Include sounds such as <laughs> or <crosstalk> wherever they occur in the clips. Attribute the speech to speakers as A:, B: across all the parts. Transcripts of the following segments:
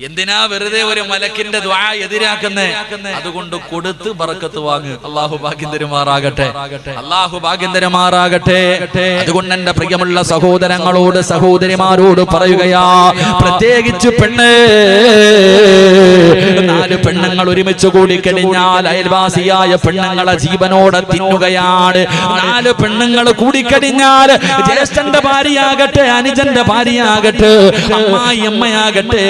A: എന്തിനാ വെറുതെ ഒരു മലക്കിന്റെ ദ്വാ എതിരാക്കുന്നേ? അതുകൊണ്ട് കൊടുത്ത് പറക്കത്ത് വാങ്ങ്. അള്ളാഹു ഭാഗ്യം അള്ളാഹു ഭാഗ്യം അതുകൊണ്ട് എന്റെ പ്രിയമുള്ള സഹോദരങ്ങളോട് സഹോദരിമാരോട് പറയുകയാ പ്രത്യേകിച്ച് പെണ്ണ്. നാല് പെണ്ണുങ്ങൾ ഒരുമിച്ച് കൂടി കഴിഞ്ഞാൽ അയൽവാസിയായ പെണ്ണുങ്ങളെ ജീവനോടെ തിന്നുകയാണ്. നാല് പെണ്ണുങ്ങൾ കൂടിക്കഴിഞ്ഞാൽ ജ്യേഷ്ഠന്റെ ഭാര്യയാകട്ടെ അനുജന്റെ ഭാര്യയാകട്ടെ അമ്മായി അമ്മയാകട്ടെ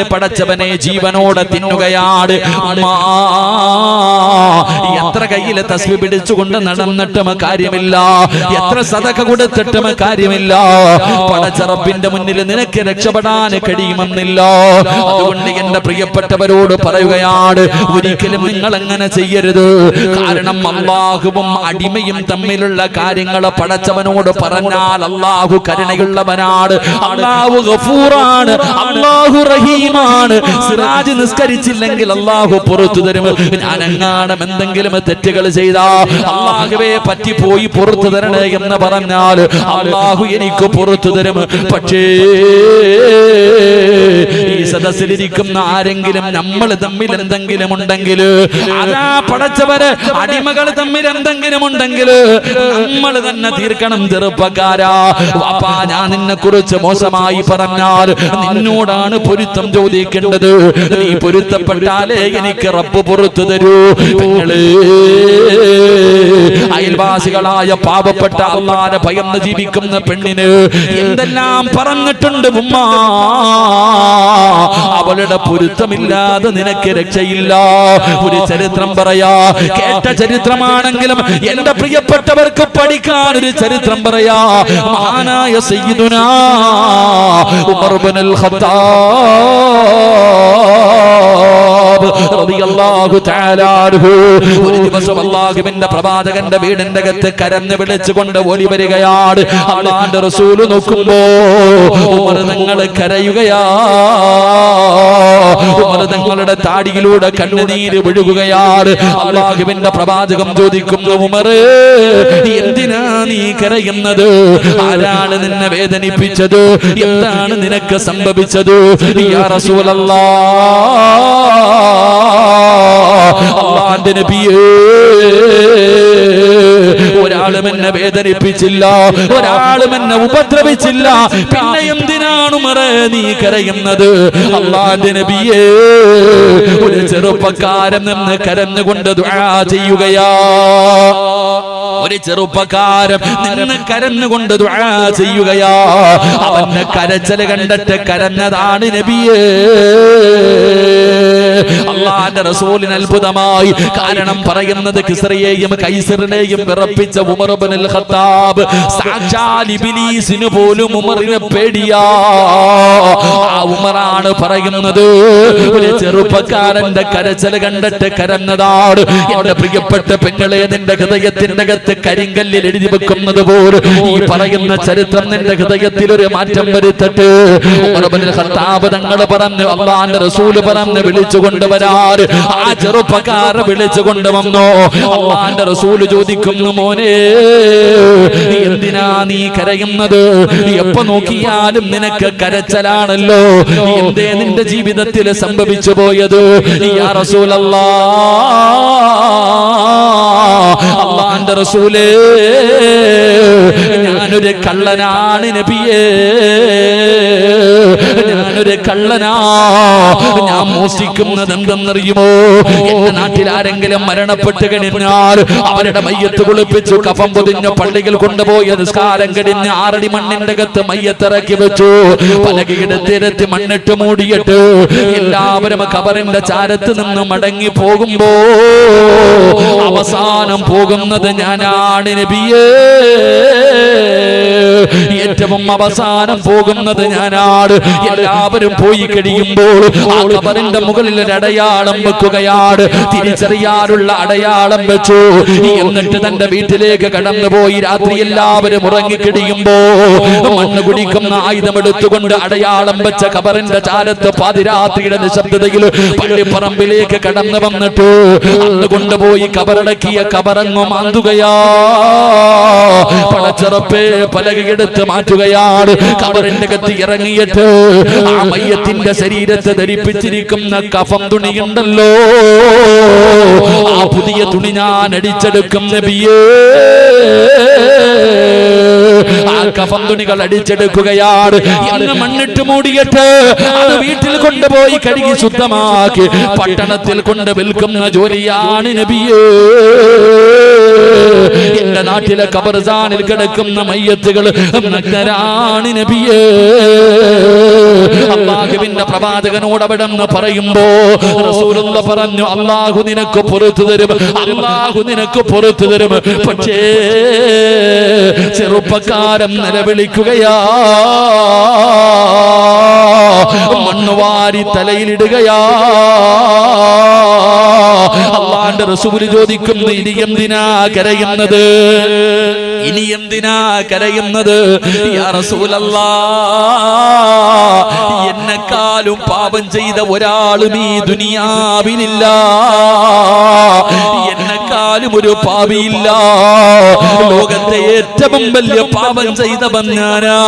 A: പടച്ചവനെ ജീവനോട് തിന്നുകയാണ് എത്ര കയ്യിൽ തസ്വി പിടിച്ചുകൊണ്ട് നടന്നിട്ടും കാര്യമില്ല. എത്ര സതക കൊടുത്തിട്ടും കാര്യമില്ല. പടച്ചറപ്പിന്റെ മുന്നിൽ നിനക്ക് രക്ഷപ്പെടാൻ കഴിയുമെന്നില്ല. അതുകൊണ്ട് എന്റെ പ്രിയപ്പെട്ടവരോട് പറയുകയാണ് ഒരിക്കലും നിങ്ങൾ അങ്ങനെ ചെയ്യരുത്. കാരണം അള്ളാഹുവും അടിമയും തമ്മിലുള്ള കാര്യങ്ങൾ പടച്ചവനോട് പറഞ്ഞാൽ അള്ളാഹു കരുണയുള്ളവനാണ്. അള്ളാഹു ഗഫൂറാണ്. അള്ളാഹു റഹീമാണ്. <laughs> സിറാജ് നിസ്കരിച്ചില്ലെങ്കിൽ അള്ളാഹു പുറത്തു തരും. ഞാൻ എങ്ങാനും എന്തെങ്കിലും തെറ്റുകൾ ചെയ്താ അള്ളാഹുവേ പറ്റി പോയി പുറത്തു തരണേ എന്ന് പറഞ്ഞാൽ അള്ളാഹു എനിക്ക് പുറത്തു തരും. പക്ഷേ ഈ സദസ്സിലിരിക്കുന്ന ആരെങ്കിലും നമ്മൾ തമ്മിൽ എന്തെങ്കിലും ഉണ്ടെങ്കിൽ അതാ പടച്ചവര് അടിമകൾ തമ്മിൽ എന്തെങ്കിലും ഉണ്ടെങ്കിൽ നമ്മൾ തന്നെ തീർക്കണം ചെറുപ്പക്കാരാ. വാപ്പാ ഞാൻ നിന്നെ കുറിച്ച് മോശമായി പറഞ്ഞാൽ നിന്നോടാണ് പൊരുത്തം ചോദിക്കേണ്ടത് നീ പൊരുത്തപ്പെട്ടാലേ എനിക്ക് റബ്ബ് പുറത്തു തരൂ. അയൽവാസികളായ പാപപ്പെട്ട അള്ളാനെ ഭയന്ന് ജീവിക്കുന്ന പെണ്ണിന് എന്തെല്ലാം പറഞ്ഞിട്ടുണ്ട് ഉമ്മ? അവളുടെ പൊരുത്തമില്ലാതെ നിനക്ക് രക്ഷയില്ല. ഒരു ചരിത്രം പറയാ കേട്ട ചരിത്രമാണെങ്കിലും എന്റെ പ്രിയപ്പെട്ടവർക്ക് പഠിക്കാൻ ഒരു ചരിത്രം പറയാ. മഹാനായ സയ്യിദുനാ ഉമർ ബിനുൽ ഖത്താബ് റളിയല്ലാഹു ഒരു ദിവസം അല്ലാഹുവിന്റെ പ്രവാചകന്റെ വീടിന്റെ അകത്ത് കരഞ്ഞു വിളിച്ചുകൊണ്ട് ഓടി വരികയാണ്. അള്ളാന്റെ റസൂൽ നോക്കുമ്പോ ഉമർ നിങ്ങൾ കരയുകയാ. ഉമർ താടിയിലൂടെ കണ്ണുനീര് വിഴുകുകയാണ്. അള്ളാഹുവിന്റെ പ്രവാചകം ചോദിക്കുന്നു ഉമറ് എന്തിനാ നീ കരയുന്നത്? ആരാണ് നിന്നെ വേദനിപ്പിച്ചത്? എന്താണ് നിനക്ക് സംഭവിച്ചത്? അള്ളാന്റെ നബിയേ ഒരാളും എന്നെ വേദനിപ്പിച്ചില്ല ഒരാളും എന്നെ ഉപദ്രവിച്ചില്ല. പിന്നെ എന്തിനാണ് മറ നീ കരയുന്നത്? അള്ളാന്റെ നബിയേ ഒരു ചെറുപ്പക്കാരൻ നിന്ന് കരഞ്ഞുകൊണ്ട് ചെയ്യുകയാ. ഒരു ചെറുപ്പക്കാരൻ നിന്ന് കരഞ്ഞുകൊണ്ട് ചെയ്യുകയാ. അവന്റെ കരച്ചൽ കണ്ടിട്ട് കരഞ്ഞതാണ് നബിയേ. അള്ളാന്റെ റസൂലിന് അത്ഭുതമായി. കാരണം പറയുന്നത് കിസ്രയെയും കൈസറിനെയും വിറപ്പിച്ച ഉമർ ഇബ്നുൽ ഖത്താബ് സാക്ഷാൽ ഇബ്ലീസിന് പോലും ഉമറിനെ പേടിയാ. ആ ഉമറാണ് പറയുന്നത് ഒരു ചെറുപ്പക്കാരന്റെ കരച്ചൽ കണ്ടിട്ട് കരഞ്ഞതാണ്. എന്റെ പ്രിയപ്പെട്ട പെങ്ങളെ നിന്റെ ഹൃദയത്തിന്റെ അകത്ത് കരിങ്കല്ലിൽ എഴുതി വെക്കുന്നത് പോലെ ഈ പറയുന്ന ചരിത്രം നിന്റെ ഹൃദയത്തിൽ ഒരു മാറ്റം വരുത്തട്ട്. ഖത്താബ് തങ്ങൾ പറഞ്ഞു അള്ളാന്റെ റസൂൽ പറഞ്ഞ് വിളിച്ചു കൊണ്ടുവരാറ് ആ ചെറുപ്പക്കാരെ വിളിച്ചു കൊണ്ടുവന്നോ അള്ളാന്റെ റസൂൽ ചോദിക്കുന്നു മോനെ എന്തിനാ നീ കരയുന്നത്? എപ്പോ നോക്കിയാലും നിനക്ക് കരച്ചലാണല്ലോ. എന്തേ നിന്റെ ജീവിതത്തിൽ സംഭവിച്ചു പോയത്? അള്ളാന്റെ റസൂലേ ഞാനൊരു കള്ളനാണ് നബിയേ. ഞാനൊരു കള്ളനാ. ഞാൻ മോഷ്ടിക്കുന്നത് എന്തെന്നറിയുമോ എന്റെ നാട്ടിൽ ആരെങ്കിലും മരണപ്പെട്ട് കഴിഞ്ഞാൽ അവരുടെ മയ്യത്ത് കുളിപ്പിച്ചു കഫം പൊതിഞ്ഞ പള്ളികൾ കൊണ്ടുപോയി നിസ്കാരം കഴിഞ്ഞ് ആറടി മണ്ണിന്റെ അകത്ത് മയ്യത്തിറക്കി വെച്ചു. പലകയിടത്തിരത്തി മണ്ണിട്ട് മൂടിയിട്ട് എല്ലാവരും കബറിന്റെ ചാരത്ത് നിന്ന് മടങ്ങി പോകുമ്പോ അവസാനം പോകുന്നത് ഞാനാണ് നബിയേ. ഏറ്റവും അവസാനം പോകുന്നത് ഞാനാണ്. എല്ലാവരും പോയി കഴിയുമ്പോൾ ആ മുകളിൽ ഒരു അടയാളം വെക്കുകയാണ്. തിരിച്ചറിയാനുള്ള അടയാളം വെച്ചു. എന്നിട്ട് തന്റെ വീട്ടിലേക്ക് കടന്നുപോയി രാത്രി എല്ലാവരും ഉറങ്ങിക്കിടിയുമ്പോ മണ്ണ് കുടിക്കുന്ന ആയുധം എടുത്തുകൊണ്ട് അടയാളം വെച്ച കബറിന്റെ ചാരത്ത് പാതിരാത്രിയുടെ നിശബ്ദതയിൽ പള്ളിപ്പറമ്പിലേക്ക് കടന്നു വന്നിട്ട് അന്ന് കൊണ്ടുപോയി കബറടക്കിയ കബറങ്ങു മാന്തുകയാ. പടച്ചിറപ്പേ പലകയിൽ പലകയെടുത്ത് മാറ്റുകയാണ്. കബറിന്റെ കത്തി ഇറങ്ങിയിട്ട് ആ മയ്യത്തിന്റെ ശരീരത്തെ ധരിപ്പിച്ചിരിക്കുന്ന കഫം തുണിയുണ്ടല്ലോ. ആ പുതിയ തുണി ഞാൻ അടിച്ചെടുക്കും നബിയേ. കഫം തുണികൾ അടിച്ചെടുക്കുകയാണ്. ഇന്ന് മണ്ണിട്ട് മൂടിയിട്ട് അത് വീട്ടിൽ കൊണ്ടുപോയി കഴുകി ശുദ്ധമാക്കി പട്ടണത്തിൽ കൊണ്ട് വിൽക്കുന്ന ജോലിയാണ് നബിയേ. എന്റെ നാട്ടിലെ കബർസാനിൽ കിടക്കുന്ന മയ്യത്തുകൾ നഗ്നരാണ് നബിയേ. അള്ളാഹുവിന്റെ പ്രവാചകനോട് പറയുമ്പോ പറഞ്ഞു അള്ളാഹു നിനക്ക് പുറത്തു തരും അള്ളാഹു നിനക്ക് പുറത്തു തരും. പക്ഷേ ചെറുപ്പക്കാരൻ നിലവിളിക്കുകയാ. മണ്ണുവാരി തലയിലിടുകയാ. അള്ളാന്റെ റസൂൽ ചോദിക്കുന്നു ഇനി എന്തിനാ കരയുന്നത്? ഇനി എന്തിനാ കരയുന്നത്? യാ റസൂലല്ലാ. <laughs> എന്നെക്കാളും പാപം ചെയ്ത ഒരാളും ഈ ദുനിയാവിലില്ല. എന്നെക്കാളും ഒരു പാപിയില്ല. ലോകത്തെ ഏറ്റവും വലിയ പാപം ചെയ്തവൻ ഞാനാ.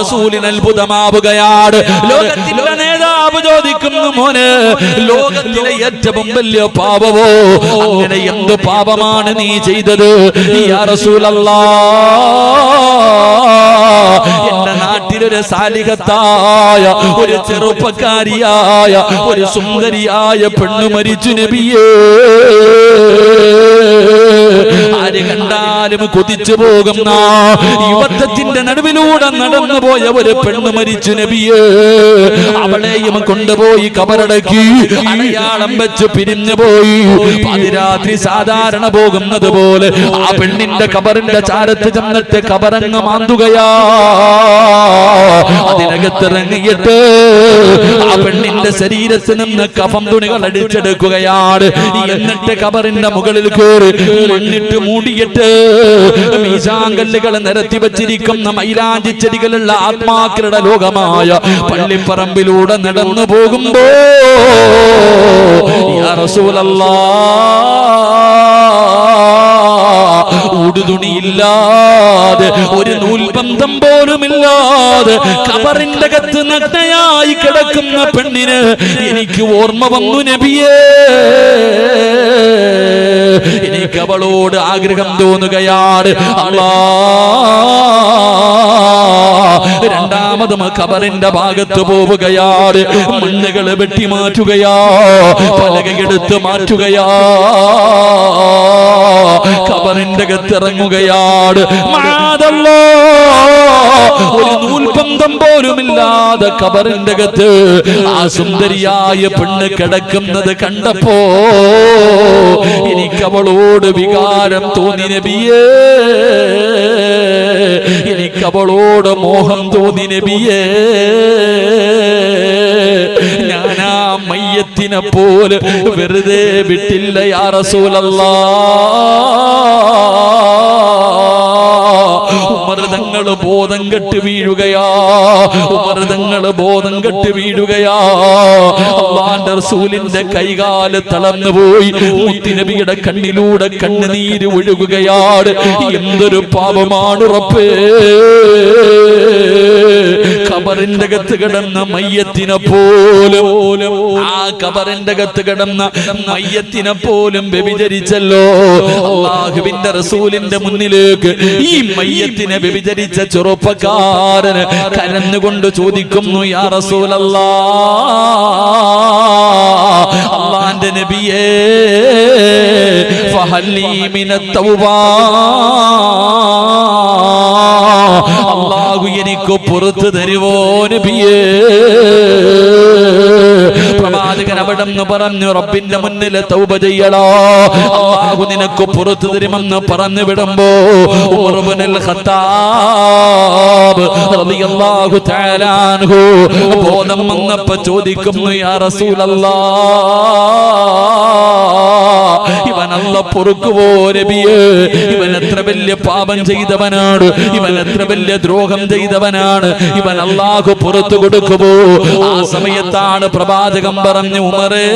A: റസൂലിന് അത്ഭുതമാവുകയാണ്. ലോകത്തിന്റെ നേതാവ് ചോദിക്കുന്നു മോന് ലോകത്തിലെ ഏറ്റവും വലിയ പാപവോ അങ്ങനെ എന്ത് പാപമാണ് നീ ചെയ്തത്? ഈ റസൂലല്ലാ. എന്റെ നാട്ടിലൊരു സാലികത്തായ ഒരു ചെറുപ്പക്കാരിയായ ഒരു സുന്ദരിയായ പെണ്ണു മരിച്ചു നബിയേ. ആര് കണ്ടാലും കൊതിച്ചു പോകുന്ന യുവത്വത്തിന്റെ നടുവിലൂടെ നടന്നു പോയ ഒരു പെണ്ണ് മരിച്ചു നബിയേ. അവളെയും കൊണ്ടുപോയി കബറടക്കി അടയാളം വെച്ച് പിരിഞ്ഞു പോയി. പതിരാത്രി സാധാരണ പോകുന്നത് പോലെ ആ പെണ്ണിന്റെ കബറിന്റെ ചാരത്ത് ചെന്നിട്ട് കബറങ്ങ് മാന്തുകയാ. അതിനകത്തിറങ്ങിയിട്ട് ആ പെണ്ണിന്റെ ശരീരത്തിൽ നിന്ന് കഫം തുണികൾ അടിച്ചെടുക്കുകയാണ്. എന്നിട്ട് കബറിന്റെ മുകളിൽ കയറി മണ്ണിട്ട് മൂടിയിട്ട് മീശാങ്കല്ലുകൾ നിരത്തി വച്ചിരിക്കുന്ന മൈലാഞ്ചി ചെടികളുള്ള ആത്മാക്കളുടെ ലോകമായ പള്ളിപ്പറമ്പിലൂടെ നടന്നു പോകുമ്പോ റസൂലല്ലാ ഉടുതുണിയില്ലാതെ ഒരു നൂൽബന്ധം പോലുമില്ലാതെ കബറിന്റെ കത്ത് നഗ്നയായി കിടക്കുന്ന പെണ്ണിന് എനിക്ക് ഓർമ്മ വന്നു നബിയേ. എനിക്ക് അവളോട് ആഗ്രഹം തോന്നുകയാണ്. അള്ളാ. രണ്ടാമതും കബറിന്റെ ഭാഗത്ത് പോവുകയാണ്. മണ്ണുകൾ വെട്ടി മാറ്റുകയാ പലകയെടുത്ത് മാറ്റുകയാ. കബറിന്റെ അകത്തിറങ്ങുകയാണ്. ഒരു നൂൽപന്തം പോലുമില്ലാതെ കബറിന്റെ അകത്ത് ആ സുന്ദരിയായ പെണ്ണ് കിടക്കുന്നത് കണ്ടപ്പോ എനിക്കവളോട് വികാരം തോന്നി നബിയേ. എനിക്ക് അവളോട് മോഹം തോന്നി നബിയേ. ഞാനാ മയ്യത്തിനെ പോലെ വെറുതെ വിട്ടില്ല യാ റസൂലല്ലാ. ഉമർതങ്ങൾ ബോധം കെട്ട് വീഴുകയാ. ഉമർതങ്ങൾ ബോധം കെട്ട് വീഴുകയാ. അള്ളാന്റെ റസൂലിന്റെ കൈകാൽ തളർന്നു പോയി. മുത്തിനബിയുടെ കണ്ണിലൂടെ കണ്ണുനീര് ഒഴുകുകയാണ്. എന്തൊരു പാപമാണ് ഉറപ്പേ. കബറിന്റെ അകത്ത് കിടന്ന മയ്യത്തിനെ പോലും ആ കബറിന്റെ അകത്ത് കിടന്ന മയ്യത്തിനെ പോലും വ്യഭിചരിച്ചല്ലോ. അള്ളാഹുവിന്റെ റസൂലിന്റെ മുന്നിലേക്ക് ഈ മയ്യത്തിനെ വ്യഭിചരിച്ച ചെറുപ്പക്കാരന് കരഞ്ഞുകൊണ്ട് ചോദിക്കുന്നു യാ റസൂലല്ലാ അള്ളാന്റെ നബിയേ ഫഹല്ലി മിനത്ത് തൗബാ അള്ളാഹു എനിക്ക് പുറത്തു തരുവോ നബിയേ? പ്രവാചകൻ അവിടെ നിന്ന് പറഞ്ഞു റബ്ബിന്റെ മുന്നിൽ തൗബ ചെയ്യടാ. അള്ളാഹു നിനക്ക് പുറത്തു തരുമെന്ന് പറഞ്ഞു വിടുമ്പോ ഉമർ ഇബ്നുൽ ഖത്താബ് റളിയല്ലാഹു തആല അൻഹു ബോധം വന്നപ്പോൾ ചോദിക്കുന്നു യാ റസൂലല്ലാ ഇവ അല്ല പൊറുക്കുവോ നബിയേ ഇവൻ എത്ര വലിയ പാപം ചെയ്തവനാണ്? ഇവൻ എത്ര വലിയ ദ്രോഹം ചെയ്തവനാണ്? ഇവൻ അല്ലാഹു പുറത്തു കൊടുക്കുമോ ആ സമയത്താണ് പ്രവാചകം പറഞ്ഞു ഉമറേ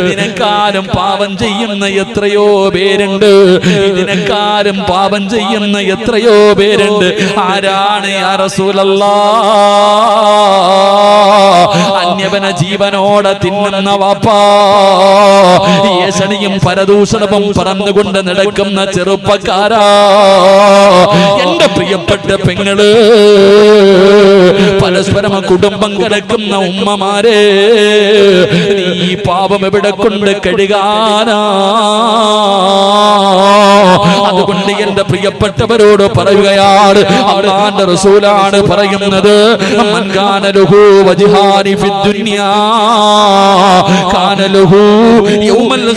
A: ഇതിനെക്കാളും പാപം ചെയ്യുന്ന എത്രയോ പേരുണ്ട്. ഇതിനെക്കാളും പാപം ചെയ്യുന്ന എത്രയോ പേരുണ്ട്. ആരാണ് അന്യവന ജീവനോടെ തിന്നുന്ന വാപ്പാ. യേശണിയും പരദൂഷണവും പറന്നുകൊണ്ട് നടക്കുന്ന ചെറുപ്പക്കാരാ. എന്റെ പ്രിയപ്പെട്ട പെങ്ങൾ പരസ്പരം കുടുംബം കിടക്കുന്ന ഉമ്മമാരെ നീ പാപം എവിടെ കൊണ്ട് കഴുകാനാ? അതുകൊണ്ട് എന്റെ പ്രിയപ്പെട്ടവരോട് പറയുകയാണ് അള്ളാന്റെ റസൂലാണ് പറയുന്നത്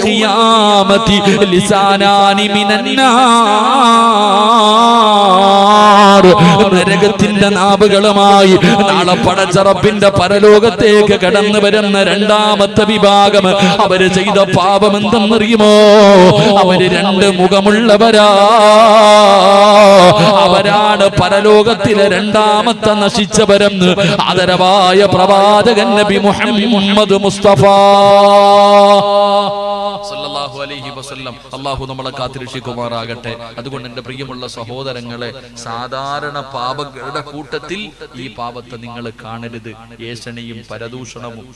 A: ഖിയാമത്തി ലിസാനാനി മിനന്നാർ നരകത്തിന്റെ നാവുകളുമായി നാളെ പടച്ചറപ്പിന്റെ പരലോകത്തേക്ക് കടന്നു വരുന്ന രണ്ടാമത്തെ വിഭാഗം അവർ ചെയ്ത പാപം എന്തെന്നറിയുമോ അവർ രണ്ട് മുഖമുള്ളവരാ അവരാണ് പരലോകത്തിലെ രണ്ടാമത്തെ നശിച്ചവരെന്ന് ആദരവായ പ്രവാചകൻ നബി മുഹമ്മദ് മുസ്തഫ സല്ലല്ലാഹു അലൈഹി വസല്ലം അള്ളാഹു നമ്മളെ കാത്തിരക്ഷിക്കുമാറാകട്ടെ അതുകൊണ്ട് എന്റെ പ്രിയമുള്ള സഹോദരങ്ങളെ സാധാരണ പാപങ്ങളുടെ കൂട്ടത്തിൽ ഈ പാപത്തെ നിങ്ങൾ കാണരുത്. ഏഷണിയും പരദൂഷണവും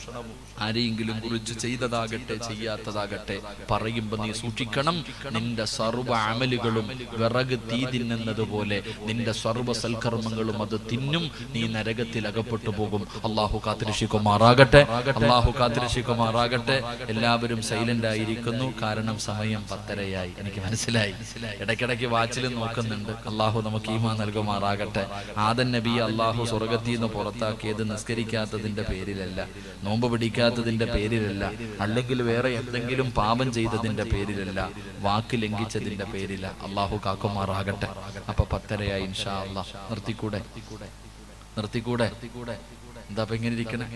A: ആരെയെങ്കിലും കുറിച്ച് ചെയ്തതാകട്ടെ ചെയ്യാത്തതാകട്ടെ പറയുമ്പോ നീ സൂക്ഷിക്കണം. നിന്റെ സർവ അമലുകളും വിറക് തീ തിന്നുന്നത് പോലെ നിന്റെ സർവ സൽക്കർമ്മങ്ങളും അത് തിന്നും. നീ നരകത്തിൽ അകപ്പെട്ടു പോകും. അള്ളാഹു കാത്തിരക്ഷിക്കുമാറാകട്ടെ. അള്ളാഹു കാത്തിരക്ഷിക്കുമാറാകട്ടെ. എല്ലാവരും സൈലന്റ് ആയിരിക്കുന്നു. കാരണം സമയം പത്തരയായി. എനിക്ക് മനസ്സിലായി. ഇടയ്ക്കിടയ്ക്ക് വാച്ചിൽ നോക്കുന്നുണ്ട്. അള്ളാഹു നമുക്ക് ഈമാ നൽകുമാറാകട്ടെ ആദൻ നബി അള്ളാഹു സ്വർഗത്തിൽ നിന്ന് പുറത്താക്കിയത് നിസ്കരിക്കാത്തതിന്റെ പേരിലല്ല നോമ്പ് പിടിക്കാത്തതിന്റെ പേരിലല്ല അല്ലെങ്കിൽ വേറെ എന്തെങ്കിലും പാപം ചെയ്തതിന്റെ പേരിലല്ല വാക്ക് ലംഘിച്ചതിന്റെ പേരില. അള്ളാഹു കാക്കുമാറാകട്ടെ. അപ്പൊ പത്തരയായി ഇൻഷാ നിർത്തിക്കൂടെ? നിർത്തിക്കൂടെ? എന്താ ഇങ്ങനെ ഇരിക്കണം?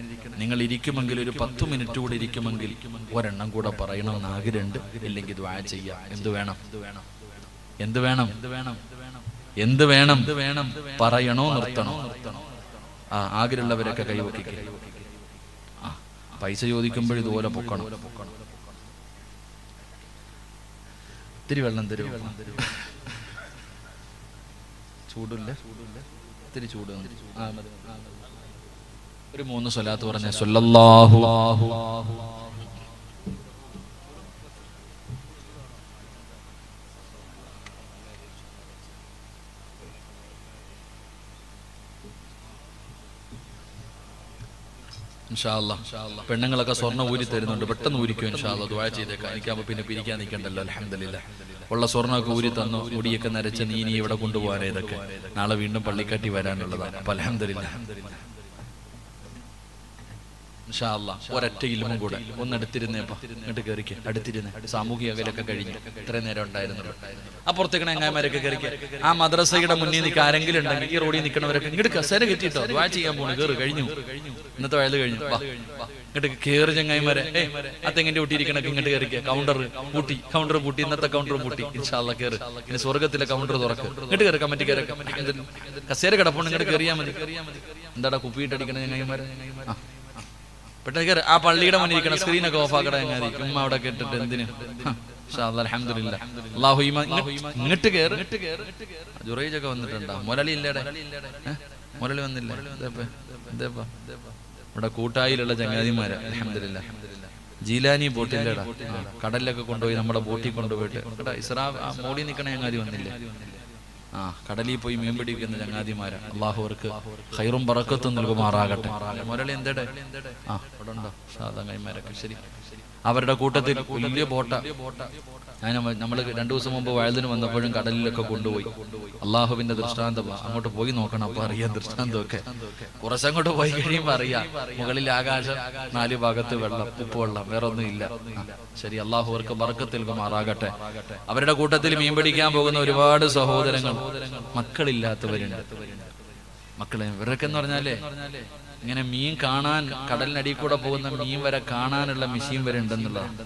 A: നിങ്ങൾ ഇരിക്കുമെങ്കിൽ ഒരു പത്ത് മിനിറ്റ് കൂടെ ഇരിക്കുമെങ്കിൽ ഒരെണ്ണം കൂടെ പറയണമെന്ന് ആഗ്രഹമുണ്ട് ഇല്ലെങ്കിൽ ദ്വാ ചെയ്യാം. എന്ത് വേണം? എന്ത് വേണം? എന്ത് വേണം? എന്ത് വേണം വേണം പറയണോ നിർത്തണോ. നിർത്തണോ ആ ആഗ്രഹമുള്ളവരൊക്കെ കൈവക്കിക്കേ ആ പൈസ ചോദിക്കുമ്പോൾ ഇതുപോലെ പൊക്കണം. ഇത്തിരി വെള്ളം തരും ചൂടില്ല? ഇത്തിരി ചൂട്. ഒരു മൂന്ന് സ്വലാത്ത് പറഞ്ഞ സല്ലല്ലാഹു ഇൻഷാ അല്ലാ. പെണ്ണുങ്ങളൊക്കെ സ്വർണം ഊരി തരുന്നുണ്ട്. പെട്ടെന്ന് ഊരിക്കും ഇൻഷാല്ല ദുആ ചെയ്തേക്കാം. എനിക്കാകുമ്പോൾ പിന്നെ പിരിക്കാൻ നിൽക്കണ്ടല്ലോ അലഹമില്ല ഉള്ള സ്വർണമൊക്കെ ഊരി തന്നു. മുടിയൊക്കെ നരച്ച് നീ ഇനി ഇവിടെ കൊണ്ടുപോകാനേ ഇതൊക്കെ. നാളെ വീണ്ടും പള്ളിക്കാട്ടി വരാനുള്ളതാണ് അപ്പൊ അലഹമില്ല. ഒരൊറ്റ ഇൽമും കൂടെ. ഒന്ന് അടുത്തിരുന്നേപ്പാ ഇങ്ങോട്ട് കയറിക്ക് അടുത്തിരുന്ന്. സാമൂഹിക അകലൊക്കെ കഴിഞ്ഞു. ഇത്രയും നേരം ഉണ്ടായിരുന്നുള്ളൂ. അപ്പുറത്തേക്കണ എങ്ങാമാരൊക്കെ കയറിക്ക് ആ മദ്രസയുടെ മുന്നിൽ നിൽക്കുക ആരെങ്കിലും ഉണ്ടെങ്കിൽ ഈ റോഡിൽ നിൽക്കണവരൊക്കെ ഇങ്ങോട്ട് കസേര കിട്ടിയിട്ടോ. വാ ചെയ്യാൻ പോണു. കയറി കഴിഞ്ഞു. ഇന്നത്തെ വയത് കഴിഞ്ഞു. ഇങ്ങോട്ട് കയറി ചങ്ങായിമാരെ. ഏ അത്തെങ്ങനെ കൂട്ടിയിരിക്കണൊക്കെ ഇങ്ങോട്ട് കയറിക്കുക കൗണ്ടർ പൂട്ടി. കൗണ്ടർ പൂട്ടി. ഇന്നത്തെ കൗണ്ടർ പൂട്ടി. ഇൻഷാല്ല കയറി ഇനി സ്വർഗത്തിലെ കൗണ്ടർ തുറക്കും. ഇങ്ങോട്ട് കയറി കമ്മിറ്റി കയറി കസേര കിടപ്പുണ്ട്. ഇങ്ങോട്ട് കയറിയാൽ മതി. എന്താടാ കുപ്പിയിട്ടടിക്കണ ചങ്ങായിമാരെ? കയറി ആ പള്ളിയുടെ മുന്നിൽ ഇരിക്കണം. സ്ക്രീനൊക്കെ ഓഫ് ആക്കട ചങ്ങാതി ഉമ്മ അവിടെ കേട്ടിട്ട് എന്തിന്? അലഹമില്ല അള്ളാഹു ഇങ്ങോട്ട് കയറി ജുറൈജൊക്കെ വന്നിട്ടുണ്ടോ? മുരളി ഇല്ലേടെ? മുരളി വന്നില്ല? ഇവിടെ കൂട്ടായിലുള്ള ചങ്ങാതിമാരെ. അലഹമില്ല ജീലാനി ബോട്ടില്ലേടാ കടലിലൊക്കെ കൊണ്ടുപോയി നമ്മുടെ ബോട്ടിൽ കൊണ്ടുപോയിട്ട്. ഇസ്രാ മോളി നിൽക്കണ ചങ്ങാതി വന്നില്ലേ? ആ കടലിൽ പോയി മീൻ പിടിക്കുന്ന ചങ്ങാതിമാര്. അള്ളാഹു അവർക്ക് ഹൈറും പറക്കത്തും നൽകുമാറാകട്ടെ മുരളി എന്തേടെ? ആ അവിടെ ഉണ്ടോ സാധങ്ങന്മാരൊക്കെ ശരി. അവരുടെ കൂട്ടത്തിൽ വലിയ ബോട്ട. ഞാൻ നമ്മൾ രണ്ടു ദിവസം മുമ്പ് വയലിന് വന്നപ്പോഴും കടലിലൊക്കെ കൊണ്ടുപോയി. അള്ളാഹുവിന്റെ ദൃഷ്ടാന്തം അങ്ങോട്ട് പോയി നോക്കണം. അപ്പൊ അറിയാം ദൃഷ്ടാന്തമൊക്കെ. കുറച്ചങ്ങോട്ട് പോയി കഴിയുമ്പോ അറിയാം. മുകളിൽ ആകാശം നാല് ഭാഗത്ത് വെള്ളം ഉപ്പ് വെള്ളം വേറെ ഒന്നും ഇല്ല ശരി അള്ളാഹു അവർക്ക് ബർക്കത്ത് മാറാകട്ടെ അവരുടെ കൂട്ടത്തിൽ മീൻ പിടിക്കാൻ പോകുന്ന ഒരുപാട് സഹോദരങ്ങൾ മക്കളില്ലാത്തവരുണ്ട്. മക്കളെ ഇവരൊക്കെ എന്ന് പറഞ്ഞാലേ ഇങ്ങനെ മീൻ കാണാൻ കടലിനടി കൂടെ പോകുന്ന മീൻ വരെ കാണാനുള്ള മെഷീൻ വരെ ഉണ്ടെന്നുള്ളതാണ്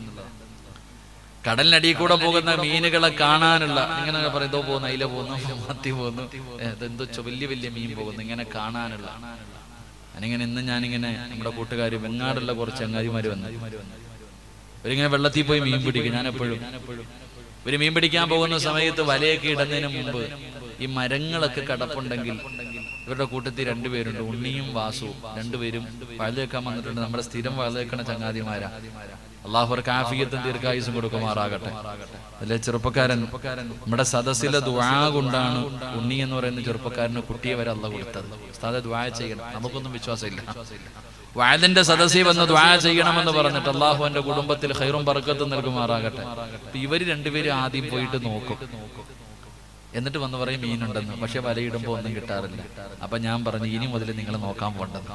A: കടലിനടി കൂടെ പോകുന്ന മീനുകളെ കാണാനുള്ള. ഇങ്ങനെ പറയും ഇതോ പോകുന്നു അയില പോകുന്നു മത്തി പോകുന്നു. ഇതെന്തോ വലിയ വലിയ മീൻ പോകുന്നു ഇങ്ങനെ കാണാനുള്ള. ഞാനിങ്ങനെ ഇന്ന് ഞാനിങ്ങനെ നമ്മുടെ കൂട്ടുകാർ വെങ്ങാടുള്ള കുറച്ച് അങ്ങാതിമാര് വന്നു. ഇവരിങ്ങനെ വെള്ളത്തിൽ പോയി മീൻ പിടിക്കും ഞാൻ എപ്പോഴും ഇവർ മീൻ പിടിക്കാൻ പോകുന്ന സമയത്ത് വലയൊക്കെ ഇടുന്നതിന് മുമ്പ് ഈ മരങ്ങളൊക്കെ കടപ്പുണ്ടെങ്കിൽ ഇവരുടെ കൂട്ടത്തിൽ രണ്ടുപേരുണ്ട്. ഉണ്ണിയും വാസുവും. രണ്ടുപേരും വഴുതേക്കാൻ വന്നിട്ടുണ്ട്. നമ്മുടെ സ്ഥിരം വഴുതേക്കണ ചങ്ങാതിമാരാ. അള്ളാഹു അവർക്ക് ആഫിയത്തും ദീർഘായുസും കൊടുക്കുമാറാകട്ടെ. അല്ലെ ചെറുപ്പക്കാരൻ? നമ്മുടെ സദസ്സിലെ ദുആ കൊണ്ടാണ് ഉണ്ണി എന്ന് പറയുന്ന ചെറുപ്പക്കാരന് കുട്ടിയെ വരെ അല്ല കൊടുത്തത്. ഉസ്താദെ ദുആ ചെയ്യണം. നമുക്കൊന്നും വിശ്വാസമില്ല. വാദിന്റെ സദസ്സിൽ വന്ന് ദ്വാ ചെയ്യണമെന്ന് പറഞ്ഞിട്ട് അള്ളാഹു എന്റെ കുടുംബത്തിൽ ഹൈറും പറക്കത്തും നൽകുമാറാകട്ടെ. ഇവർ രണ്ടുപേരും ആദ്യം പോയിട്ട് നോക്കും. എന്നിട്ട് വന്ന് പറയും മീനുണ്ടെന്ന്. പക്ഷെ വലയിടുമ്പോ ഒന്നും കിട്ടാറില്ല. അപ്പൊ ഞാൻ പറഞ്ഞു ഇനി മുതൽ നിങ്ങൾ നോക്കാൻ പോണ്ടെന്ന്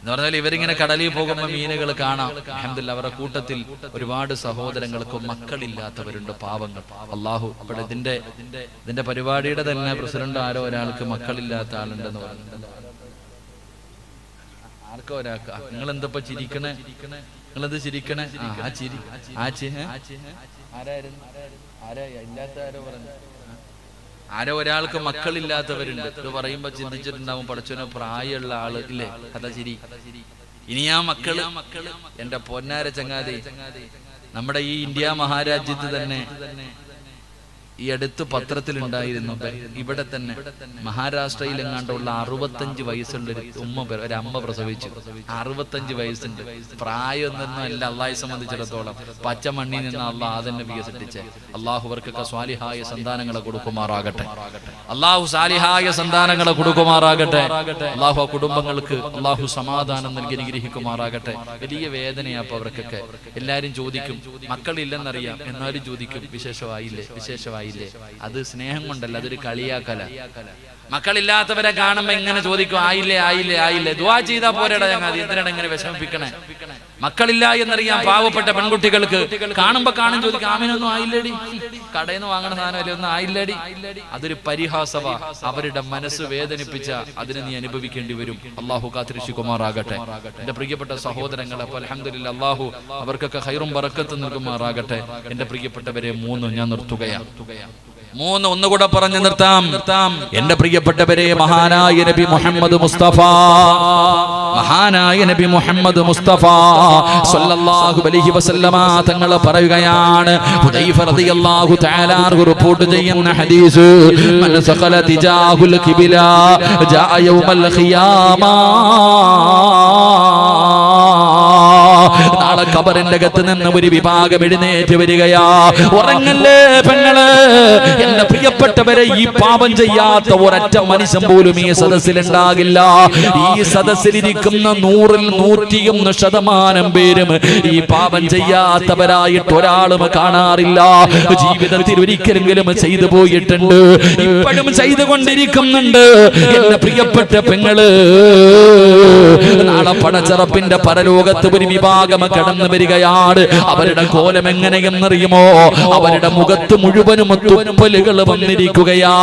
A: എന്ന് പറഞ്ഞാൽ ഇവരിങ്ങനെ കടലിൽ പോകുമ്പോൾ മീനുകൾ കാണാം. അഹമ്മദില്ല അവരുടെ കൂട്ടത്തിൽ ഒരുപാട് സഹോദരങ്ങൾക്കും മക്കളില്ലാത്തവരുണ്ട് പാവങ്ങൾ. അള്ളാഹു അപ്പോൾ ഇതിന്റെ ഇതിന്റെ പരിപാടിയുടെ തന്നെ പ്രസിഡന്റ് ആരോ ഒരാൾക്ക് മക്കളില്ലാത്ത ആളുണ്ടെന്ന് പറഞ്ഞു. ആർക്കോ ഒരാൾക്ക്? നിങ്ങൾ എന്തപ്പോ ചിരിക്കണേ? നിങ്ങൾ എന്ത് ചിരിക്കണേ? ആ, ചിരി. ആ ചിഹ? ആരായിരുന്നു? ആരാ ഇല്ലാത്ത ആരോ പറഞ്ഞു. ആരോ ഒരാൾക്ക് മക്കളില്ലാത്തവരുണ്ട്. ഇത് പറയുമ്പോ ചിന്തിച്ചിട്ടുണ്ടാവും പഠിച്ചവന് പ്രായമുള്ള ആൾ ഇല്ലേ? കഥ ചിരി. ഇനി ആ മക്കൾ എന്റെ പൊന്നാര ചങ്ങാതി നമ്മുടെ ഈ ഇന്ത്യ മഹാരാജ്യത്ത് തന്നെ ഈ അടുത്ത് പത്രത്തിലുണ്ടായിരുന്നു. ഇവിടെ തന്നെ മഹാരാഷ്ട്രയിൽ എങ്ങാണ്ടുള്ള അറുപത്തഞ്ച് വയസ്സുള്ള ഒരു ഉമ്മ ഒരു അമ്മ പ്രസവിച്ചു. അറുപത്തഞ്ച് വയസ്സുണ്ട്. പ്രായമൊന്നും അല്ല അള്ളാഹെ സംബന്ധിച്ചിടത്തോളം. പച്ച മണ്ണിൽ നിന്ന് അള്ളാഹ് അതന്നെ വികസിപ്പിച്ച് അള്ളാഹു അവർക്കൊക്കെ സ്വാലിഹായ സന്താനങ്ങളെ കൊടുക്കുമാറാകട്ടെ. അള്ളാഹു സാലിഹായ സന്താനങ്ങളെ കൊടുക്കുമാറാകട്ടെ. അള്ളാഹു ആ കുടുംബങ്ങൾക്ക് അള്ളാഹു സമാധാനം നൽകി അനുഗ്രഹിക്കുമാറാകട്ടെ. വലിയ വേദനയാപ്പൊ അവർക്കൊക്കെ. എല്ലാരും ചോദിക്കും മക്കളില്ലെന്നറിയാം? എന്നാലും ചോദിക്കും വിശേഷമായില്ലേ? വിശേഷമായില്ലേ അത് സ്നേഹം കൊണ്ടല്ല അതൊരു കളിയാക്കല. മക്കളില്ലാത്തവരെ കാണുമ്പോ ഇങ്ങനെ ചോദിക്കും ആയില്ലേ ആയില്ലേ ആയില്ലേ ദുവാ ചെയ്താ പോരടാ ഞങ്ങൾ എന്തിനാണ് ഇങ്ങനെ വിഷമിപ്പിക്കണേ. മക്കളില്ല എന്നറിയാം പാവപ്പെട്ട പെൺകുട്ടികൾക്ക് കാണുമ്പോ കാണും ചോദിക്കും ആമിനൊന്നും ആയില്ലടി? കടയിൽ നിന്ന് വാങ്ങണ സാധനം ഒന്നും ആയില്ലടി? അതൊരു പരിഹാസവ. അവരുടെ മനസ്സ് വേദനിപ്പിച്ച അതിനെ നീ അനുഭവിക്കേണ്ടി വരും. അള്ളാഹു കാത്തിരിശുകുമാറാകട്ടെ എന്റെ പ്രിയപ്പെട്ട സഹോദരങ്ങളെ അപ്പൊ അലഹമില്ല അള്ളാഹു അവർക്കൊക്കെ ഹൈറും വറക്കത്ത് നൽകുമാറാകട്ടെ. എന്റെ പ്രിയപ്പെട്ടവരെ മൂന്ന് ഞാൻ നിർത്തുകയാണ്. മൂന്ന് ഒന്നുകൂടെ പറഞ്ഞു നിർത്താം. എന്റെ പ്രിയപ്പെട്ടവരെ മഹാനായ നബി മുഹമ്മദ് മുസ്തഫ. മഹാനായ നബി മുഹമ്മദ് മുസ്തഫ സല്ലല്ലാഹു അലൈഹി വസല്ലമ തങ്ങൾ പറയുകയാണ് ഹുദൈഫ റളിയല്ലാഹു തആല റിപ്പോർട്ട് ചെയ്യുന്ന ഹദീസ് മൻ സഖല തിജാഹുൽ കിബില ജാ യൗമൽ ഖിയാമ. നാളെ കബറിന്റെ അകത്ത് നിന്ന് ഒരു വിഭാഗം എഴുന്നേറ്റ് വരികയാ. ഉറങ്ങല്ലേ പെങ്ങൾ? എന്റെ പ്രിയപ്പെട്ടവരെ ഈ പാപം ചെയ്യാത്ത ഒരൊറ്റ മനുഷ്യൻ പോലും ഈ സദസ്സിലുണ്ടാകില്ല. ഈ സദസ്സിലിരിക്കുന്ന നൂറിൽ നൂറ്റിയൊന്ന് ശതമാനം പേരും ഈ പാപം ചെയ്യാത്തവരായിട്ട് ഒരാളും കാണാറില്ല. ജീവിതത്തിൽ ഒരിക്കലെങ്കിലും ചെയ്തു പോയിട്ടുണ്ട്. ഇപ്പോഴും ചെയ്തുകൊണ്ടിരിക്കുന്നുണ്ട്. എന്റെ പ്രിയപ്പെട്ട പെങ്ങൾ നാളെ പടച്ചറപ്പിന്റെ പരലോകത്ത് ഒരു വിഭാഗം കടന്നു വരികയാണ്. അവരുടെ കോലം എങ്ങനെയെന്നറിയുമോ? അവരുടെ മുഖത്ത് മുഴുവനും തുപ്പലുകൾ വന്നിരിക്കുകയാ.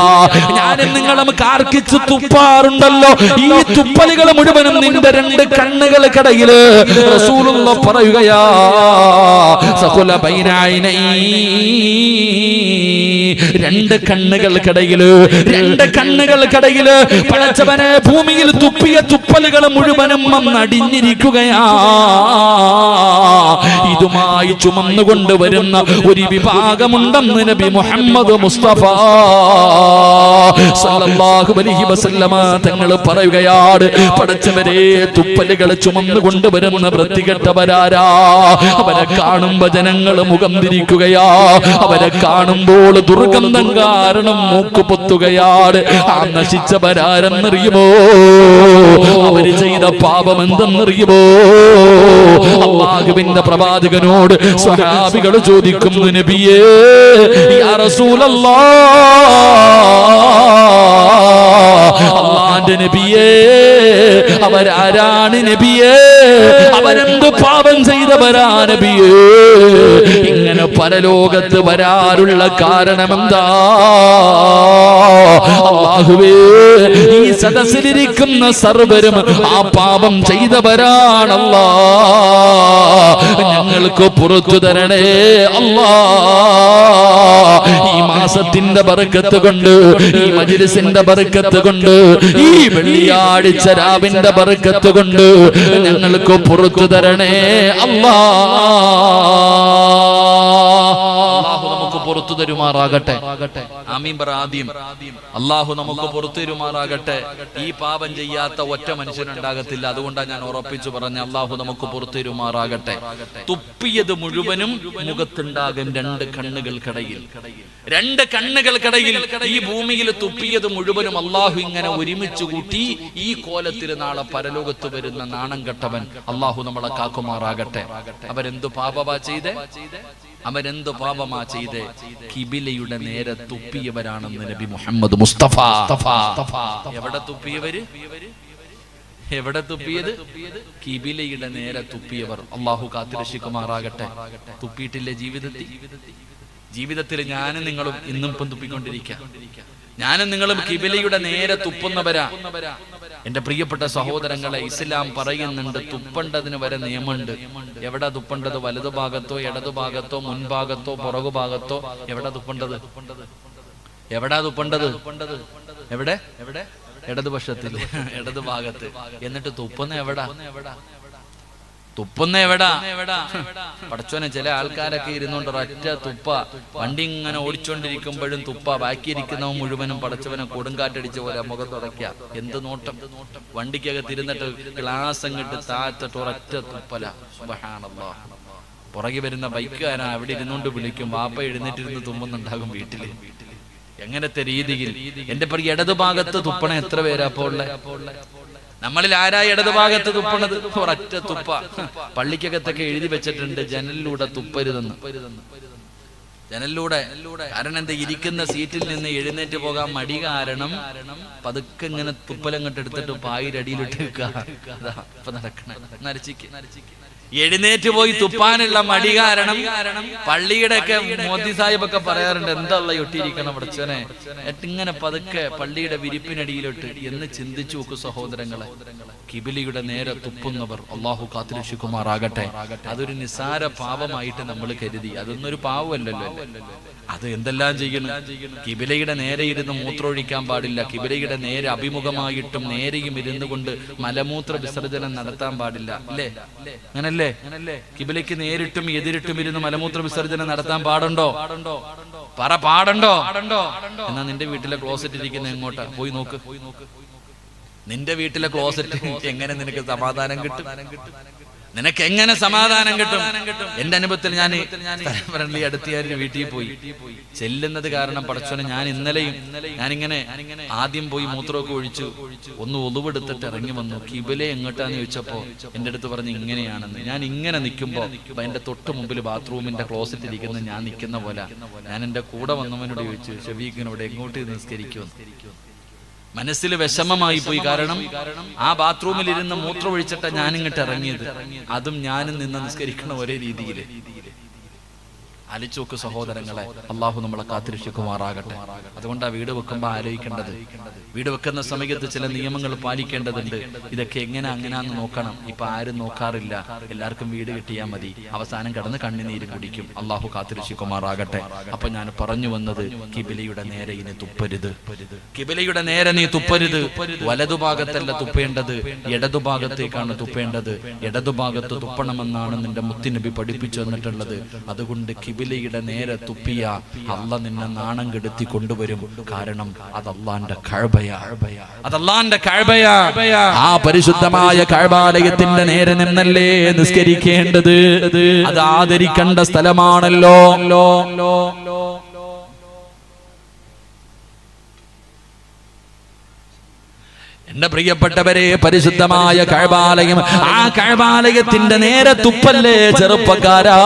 A: ഞാനും നിങ്ങളും കാർക്കിച്ച് തുപ്പാറുണ്ടല്ലോ. ഈ തുപ്പലുകൾ മുഴുവനും നിന്റെ രണ്ട് കണ്ണുകൾ കടയിൽ പറയുകയാ രണ്ട് കണ്ണുകൾക്കിടയിൽ രണ്ട് കണ്ണുകൾക്കിടയിൽ പടച്ചവനെ ഭൂമിയിൽ തുപ്പിയ തുപ്പലുകൾ മുഴുവനും വന്നടിഞ്ഞിരിക്കുകയാ. ഇതുമായി ചുമന്നുകൊണ്ട് വരുന്ന ഒരു വിഭാഗമുണ്ടെന്ന് നബി മുഹമ്മദ് മുസ്തഫ സല്ലല്ലാഹു അലൈഹി വസല്ലമ തങ്ങൾ പറയുകയാണ്. പടച്ചവരെ തുപ്പലുകൾ ചുമന്നുകൊണ്ട് വരുന്ന വൃത്തികെട്ടവരാരാ? അവരെ കാണുമ്പോ ജനങ്ങൾ മുഖം തിരിക്കുകയാ. അവരെ കാണുമ്പോൾ ദുർഗന്ധം കാരണം മൂക്ക് പൊത്തുകയാണ്. ആ നശിച്ചവരാരെന്നറിയുമോ? അവർ ചെയ്ത പാപം എന്തെന്നറിയുമോ? അള്ളാഹുവിന്റെ പ്രവാചകനോട് സ്വഹാബികൾ ചോദിക്കുന്നു നബിയേ അള്ളാന്റെ നബിയേ അവരാരാണ് നബിയേ? അവരെന്ത് പാപം ചെയ്തവരാ നബിയേ? ഇങ്ങനെ പരലോകത്ത് വരാറുള്ള കാരണമെന്താ? അള്ളാഹുവേ ഈ സദസ്സിലിരിക്കുന്ന സർവരും ആ പാപം ചെയ്തവരാണല്ലാ. ഞങ്ങൾക്ക് പുറത്തു തരണേ അല്ലാ. ഈ മാസത്തിന്റെ ബർക്കത്ത് കൊണ്ട് ഈ മജിലിസിന്റെ ബർക്കത്ത് കൊണ്ട് ഈ വെള്ളിയാഴ്ച രാവിന്റെ ബർക്കത്ത് കൊണ്ട് ഞങ്ങൾക്ക് പുറത്തു തരണേ അല്ലാ. തരുമാറാകട്ടെ. ആമീൻ പറ ആദ്യം. അള്ളാഹു നമുക്ക് പുറത്തു തരുമാറാകട്ടെ. ഈ പാപം ചെയ്യാത്ത ഒറ്റ മനുഷ്യനുണ്ടാകത്തില്ല അതുകൊണ്ടാണ് ഞാൻ ഉറപ്പിച്ചു പറഞ്ഞ അള്ളാഹു നമുക്ക് പുറത്തു തരുമാറാകട്ടെ. തുപ്പിയത് മുഴുവനും മുഖത്തുണ്ടാകും രണ്ട് കണ്ണുകൾക്കിടയിൽ. രണ്ട് കണ്ണുകൾക്കിടയിൽ ഈ ഭൂമിയിൽ തുപ്പിയത് മുഴുവനും അള്ളാഹു ഇങ്ങനെ ഒരുമിച്ച് കൂട്ടി ഈ കോലത്തിൽ നാളെ പരലോകത്ത് വരുന്ന നാണം കെട്ടവൻ അള്ളാഹു നമ്മളെ കാക്കുമാറാകട്ടെ. അവരെന്തു പാപവാ ചെയ്തേ? അവരെന്ത് പാപമാ ചെയ്ത് കിബിലയുടെ നേരെ തുപ്പിയവരാണെന്ന് നബി മുഹമ്മദ് മുസ്തഫ. എവിടെ തുപ്പിയവര്? എവിടെ തുപ്പിയത്? കിബിലയുടെ നേരെ തുപ്പിയവർ. അള്ളാഹു കാത്തിരക്ഷിക്കുമാറാകട്ടെ. തുപ്പിയിട്ടില്ലേ ജീവിതത്തിൽ? ജീവിതത്തിൽ. ഞാനും നിങ്ങളും ഇന്നും ഇപ്പം തുപ്പിക്കൊണ്ടിരിക്കുക ഞാനും നിങ്ങളും കിബിലയുടെ നേരെ തുപ്പുന്നവരാ. എന്റെ പ്രിയപ്പെട്ട സഹോദരങ്ങളെ ഇസ്ലാം പറയുന്നുണ്ട് തുപ്പണ്ടതിന് വരെ നിയമമുണ്ട്. എവിടെ തുപ്പണ്ടത്? വലതു ഭാഗത്തോ ഇടതു ഭാഗത്തോ മുൻഭാഗത്തോ പുറകു ഭാഗത്തോ? എവിടെ തുപ്പണ്ടത്? എവിടാ തുപ്പണ്ടത്? എവിടെ? എവിടെ ഇടതുപക്ഷത്തിൽ ഇടതു ഭാഗത്ത് എന്നിട്ട് തുപ്പുന്ന എവിടാ? തുപ്പുന്ന എവിടാ? പടച്ചോനെ ചില ആൾക്കാരൊക്കെ ഇരുന്നുകൊണ്ട് ഒറ്റ തുപ്പ. വണ്ടി ഇങ്ങനെ ഓടിച്ചോണ്ടിരിക്കുമ്പോഴും തുപ്പ. ബാക്കിയിരിക്കുന്നവൻ മുഴുവനും പടച്ചവനെ കൊടുങ്കാറ്റടിച്ച പോലെ മുഖം തുടക്ക എന്ത് നോട്ടം? വണ്ടിക്കകത്ത് ഇരുന്നിട്ട് ഗ്ലാസ് അങ്ങിട്ട് താഴ്ത്തിട്ട് ഒരൊറ്റ തുപ്പല. പുറകെ വരുന്ന ബൈക്കുകാരാ അവിടെ ഇരുന്നുകൊണ്ട് വിളിക്കും. വാപ്പ എഴുന്നേറ്റിരുന്ന് തുമ്മുന്നുണ്ടാകും വീട്ടിൽ. എങ്ങനത്തെ രീതിയിൽ? എന്റെ ഇടതുഭാഗത്ത് തുപ്പണ എത്ര പേരാ അപ്പോ ഉള്ളെ? നമ്മളിൽ ആരാ ഇടതുഭാഗത്ത് തുപ്പണത്? ഒരൊറ്റ തുപ്പ. പള്ളിക്കകത്തൊക്കെ എഴുതി വെച്ചിട്ടുണ്ട് ജനലിലൂടെ തുപ്പരുതെന്ന്. ജനലിലൂടെ. കാരണം എന്താ ഇരിക്കുന്ന സീറ്റിൽ നിന്ന് എഴുന്നേറ്റ് പോകാൻ മടി കാരണം പതുക്കെ ഇങ്ങനെ തുപ്പലങ്ങട്ട് എടുത്തിട്ട് പായിരടിയിലിട്ട് വെക്കുക. അതാ നടക്കണ. നരച്ചിക്ക് എഴുന്നേറ്റ് പോയി തുപ്പാനുള്ള മടി കാരണം പള്ളിയുടെ ഒക്കെ മോദി സാഹിബ് ഒക്കെ പറയാറുണ്ട് എന്താ ഒട്ടിയിരിക്കണം അടച്ചനെ ഇങ്ങനെ പതുക്കെ പള്ളിയുടെ വിരിപ്പിനടിയിലോട്ട് എന്ന് ചിന്തിച്ചു നോക്കു സഹോദരങ്ങളെ. കിബിലിയുടെ നേരെ തുപ്പുന്നവർ അള്ളാഹു കാത്തിരക്ഷിക്കുമാറാകട്ടെ. അതൊരു നിസാര പാപമായിട്ട് നമ്മൾ കരുതി. അതൊന്നും ഒരു പാവമല്ലല്ലോ അത് എന്തെല്ലാം ചെയ്യണം കിബിലയുടെ നേരെ ഇരുന്ന് മൂത്രമൊഴിക്കാൻ പാടില്ല. കിബിലയുടെ നേരെ അഭിമുഖമായിട്ടും നേരെയും ഇരുന്നു കൊണ്ട് മലമൂത്ര വിസർജനം നടത്താൻ പാടില്ല. അല്ലേ? അങ്ങനല്ലേ? കിബിലയ്ക്ക് നേരിട്ടും എതിരിട്ടും ഇരുന്ന് മലമൂത്ര വിസർജനം നടത്താൻ പാടുണ്ടോ? പറ പാടുണ്ടോ? എന്നാ നിന്റെ വീട്ടിലെ ക്ലോസറ്റ് ഇരിക്കുന്ന എങ്ങോട്ടാ? പോയി നോക്ക്. നിന്റെ വീട്ടിലെ ക്ലോസറ്റ് എങ്ങനെ നിനക്ക് സമാധാനം കിട്ടും? നിനക്ക് എങ്ങനെ സമാധാനം കിട്ടും? എന്റെ അനുഭവത്തിൽ ഞാൻ ഫ്രണ്ട്ലി അടുത്തുകാരുടെ വീട്ടിൽ പോയി. ചെല്ലുന്നത് കാരണം പടച്ചോനെ ഞാൻ ഇന്നലെയും ഞാനിങ്ങനെ ആദ്യം പോയി മൂത്രമൊക്കെ ഒഴിച്ചു. ഒന്ന് ഒളിവെടുത്തിട്ട് ഇറങ്ങി വന്നു. കിബിലെ എങ്ങോട്ടാന്ന് ചോദിച്ചപ്പോ എന്റെ അടുത്ത് പറഞ്ഞു ഇങ്ങനെയാണെന്ന്. ഞാൻ ഇങ്ങനെ നിൽക്കുമ്പോ എന്റെ തൊട്ട് മുമ്പിൽ ബാത്റൂമിന്റെ ക്ലോസറ്റ് ഇരിക്കുന്ന ഞാൻ നിൽക്കുന്ന പോലെ. ഞാൻ എന്റെ കൂടെ വന്നവനോട് ചോദിച്ചു ഷബീഖിനോട് എങ്ങോട്ട് നിസ്കരിക്കുമെന്ന്? മനസ്സിൽ വിഷമമായി പോയി. കാരണം ആ ബാത്റൂമിൽ ഇരുന്ന് മൂത്രമൊഴിച്ചിട്ട ഞാൻ ഇങ്ങോട്ട് ഇറങ്ങിയത്. അതും ഞാനും നിന്ന് നിസ്കരിക്കണ ഒരേ രീതിയിൽ അലിച്ചോക്ക് സഹോദരങ്ങളെ അള്ളാഹു നമ്മളെ കാത്തിരക്ഷിക്കുമാറാകട്ടെ. അതുകൊണ്ട് ആ വീട് വെക്കുമ്പോൾ ആലോചിക്കേണ്ടത്. വീട് വെക്കുന്ന സമയത്ത് ചില നിയമങ്ങൾ പാലിക്കേണ്ടതുണ്ട്. ഇതൊക്കെ എങ്ങനെ അങ്ങനെയാന്ന് നോക്കണം. ഇപ്പൊ ആരും നോക്കാറില്ല. എല്ലാവർക്കും വീട് കിട്ടിയാൽ മതി. അവസാനം കടന്ന് കണ്ണിനീര് കുടിക്കും. അള്ളാഹു കാത്തിരക്ഷിക്കുമാറാകട്ടെ. അപ്പൊ ഞാൻ പറഞ്ഞു വന്നത് കിബിലയുടെ നേരെ ഇനി തുപ്പരുത്. കിബിലയുടെ നേരെ നീ തുപ്പരുത്. വലതുഭാഗത്തല്ല തുപ്പേണ്ടത്. ഇടതുഭാഗത്തേക്കാണ് തുപ്പേണ്ടത്. ഇടതുഭാഗത്ത് തുപ്പണമെന്നാണ് നിന്റെ മുത്തിനബി പഠിപ്പിച്ചു വന്നിട്ടുള്ളത് അതുകൊണ്ട് കിബിലയുടെ നേരെ തുപ്പിയ അല്ല നിന്നെ നാണം കെടുത്തി കൊണ്ടുവരും. കാരണം അത് കഴബയാ. അത് ആ പരിശുദ്ധമായ കഴബാലയത്തിന്റെ നേരെ നിന്നല്ലേ നിസ്കരിക്കേണ്ടത്? അത് ആദരിക്കേണ്ട സ്ഥലമാണല്ലോ. എന്റെ പ്രിയപ്പെട്ടവരെ പരിശുദ്ധമായ കഴബാലയം ആ കഴബാലയത്തിന്റെ നേരെ തുപ്പല്ലേ ചെറുപ്പക്കാരാ?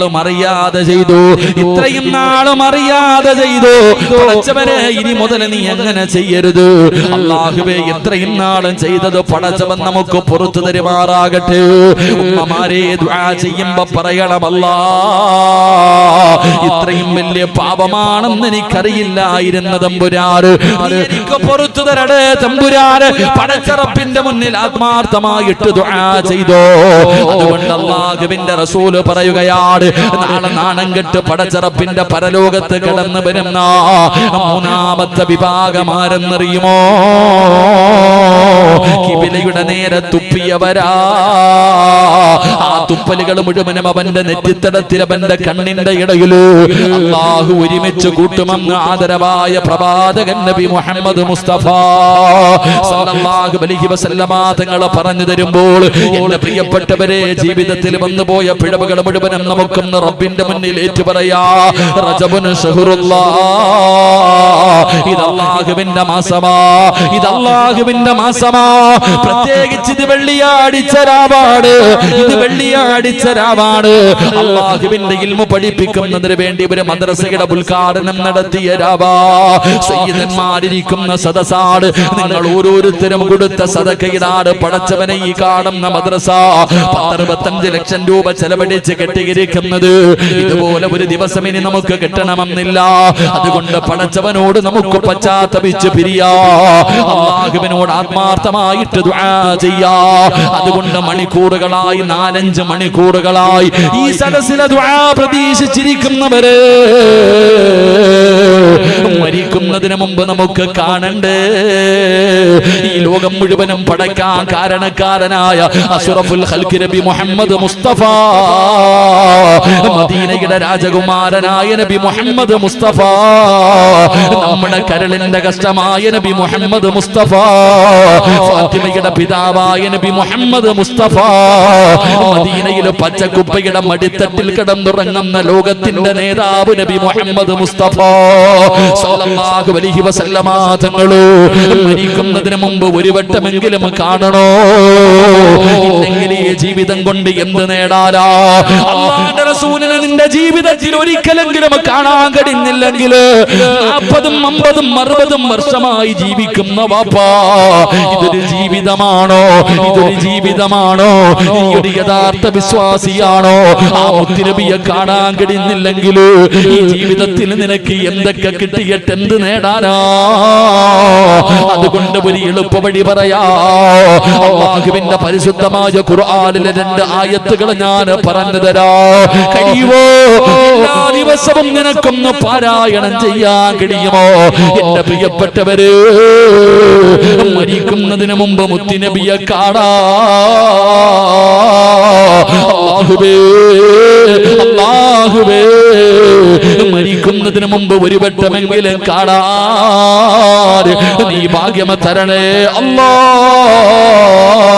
A: നാളും അറിയാതെ ചെയ്തു. ഇത്രയും നാളും അറിയാതെ ചെയ്തു. പടച്ചവനെ ഇനി മുതൽ നീ എങ്ങനെ ചെയ്യരുത്. അള്ളാഹുവേ ഇത്രയും നാളും ചെയ്തത് പടച്ചവൻ നമുക്ക് പുറത്തു തരുമാറാകട്ടെ. ഉമ്മമാരെ ചെയ്യുമ്പോ പറയണമല്ലാ ഇത്രയും വലിയ പാപമാണെന്ന് എനിക്കറിയില്ലായിരുന്ന തമ്പുരാറ് എനിക്ക് പുറത്തു തരടേ തമ്പുരാറ് പടച്ചറപ്പിന്റെ മുന്നിൽ ആത്മാർത്ഥമായിട്ട് ചെയ്തോ. അതുകൊണ്ട് അള്ളാഹുവിന്റെ റസൂൽ പറയുകയാണ് നാളെ നാണം കെട്ട് പടച്ചറപ്പിന്റെ പരലോകത്ത് കടന്നു വരുന്ന മൂന്നാമത്തെ വിഭാഗമാരെന്നറിയുമോ? കിബിലയുടെ നേരെ തുപ്പിയവരാ. ആ തുപ്പലുകൾ മുഴുവനും അവന്റെ നെറ്റിത്തടത്തിൽ അവന്റെ കണ്ണിന്റെ ഇടയിൽ അള്ളാഹു ഒരുമിച്ച് കൂട്ടുമെന്ന് ആദരവായ പ്രവാചകൻ നബി മുഹമ്മദ് മുസ്തഫ സല്ലല്ലാഹു അലൈഹി വസല്ലമ തങ്ങൾ പറഞ്ഞു തരുമ്പോൾ എന്റെ പ്രിയപ്പെട്ടവരെ ജീവിതത്തിൽ വന്നുപോയ പിഴവുകൾ മുഴുവനും നമുക്കൊന്ന് റബ്ബിന്റെ മുന്നിൽ ഏറ്റു പറയാ റജബുൻ ഷഹറുല്ലാ. ഇത് അള്ളാഹുവിന്റെ മാസമാ ഇത് അള്ളാഹുവിന്റെ മാസമാ. പ്രത്യേകിച്ച് ഇത് വെള്ളിയാടിച്ച രാവാണ്. ഇത് വെള്ളിയാടിച്ച രാവാണ്. അള്ളാഹുവിന്റെ ഇൽമു പഠിപ്പിക്കുന്നതിന് വേണ്ടി ഒരു മദ്രസയുടെ ഉദ്ഘാടനം നടത്തിയ രാവാ. സയ്യിദന്മാരിരിക്കുന്ന സദസാട് നിങ്ങൾ ഓരോരുത്തരും കൊടുത്ത സദക്കയിലാണ് പടച്ചവനെ ഈ കാണുന്ന മദ്രസ. പത്തറുപത്തഞ്ച് ലക്ഷം രൂപ ചെലവഴിച്ച് കെട്ടിയിരിക്കുന്നത് ഇതുപോലെ ഒരു ദിവസം ഇനി നമുക്ക് കിട്ടണമെന്നില്ല. അതുകൊണ്ട് പടച്ചവനോട് നമുക്ക് പശ്ചാത്തപിച്ച് പിരിയാ. അള്ളാഹുവിനോട് ആത്മാർത്ഥമായിട്ട് ചെയ്യാ. അതുകൊണ്ട് മണിക്കൂറുകളായി നാലഞ്ച് മണിക്കൂറുകളായി ഈ സദസ്സിലെ പ്രതീക്ഷിച്ചിരിക്കുന്നവര് മരിക്കുന്നതിന് മുമ്പ് നമുക്ക് കാണണ്ടേ. ഈ ലോകം മുഴുവനും പടയ്ക്കാൻ കാരണക്കാരനായ അഷറഫുൽ ഹൽക്കി നബി മുഹമ്മദ് മുസ്തഫ. മദീനയുടെ രാജകുമാരനായ നബി മുഹമ്മദ് മുസ്തഫ. നമ്മുടെ കരളിന്റെ കഷ്ടമായ നബി മുഹമ്മദ് മുസ്തഫ. ഫാത്തിമയുടെ പിതാവായ നബി മുഹമ്മദ് മുസ്തഫ. മദീനയിലെ പച്ചക്കുപ്പയുടെ മടിത്തട്ടിൽ കിടന്നുറങ്ങുന്ന ലോകത്തിന്റെ നേതാവ് നബി മുഹമ്മദ് മുസ്തഫ. സല്ലല്ലാഹു അലൈഹി വസല്ലമ തങ്ങളോ മരിക്കുന്നതിന് മുമ്പ് ഒരു വട്ടമെങ്കിലും കാണണോ? ഇല്ലെങ്കിൽ ഈ ജീവിതം കൊണ്ട് എന്ത് നേടാനാ? അള്ളാഹുവിന്റെ റസൂലിനെ നിന്റെ ജീവിതത്തിൽ ഒരിക്കലെങ്കിലും കാണാൻ കഴിഞ്ഞില്ലെങ്കിൽ നാൽപ്പതും അമ്പതും അറുപതും വർഷമായി ജീവിക്കുന്ന വാപ്പാ ഇതൊരു ജീവിതമാണോ? ഇതൊരു ജീവിതമാണോ? നീ ഒരു യഥാർത്ഥ വിശ്വാസിയാണോ? ആ മുത്തിനബിയെ കാണാൻ കഴിഞ്ഞില്ലെങ്കിൽ ഈ ജീവിതത്തിൽ നിനക്ക് എന്തൊക്കെ കിട്ടിയിട്ട് എന്ത് നേടാനാ? അതുകൊണ്ട് ഒരു എളുപ്പ വഴി പറയാ പരിശുദ്ധമായ ഖുർആനിലെ രണ്ട് ആയത്തുകൾ ഞാൻ പറഞ്ഞു തരാ. കഴിയുമോ? എല്ലാ ദിവസവും നിനക്കൊന്ന് പാരായണം ചെയ്യാൻ കഴിയുമോ? എന്റെ പ്രിയപ്പെട്ടവര് മരിക്കുന്നതിന് മുമ്പ് മുത്തിനബിയെ കാണാ. അല്ലാഹുബേ അല്ലാഹുവേ മരിക്കുന്നതിന് മുമ്പ് ഒരു വട്ടമെങ്കിലും കാണാ നീ ഭാഗ്യമ തരണേ അല്ലാ.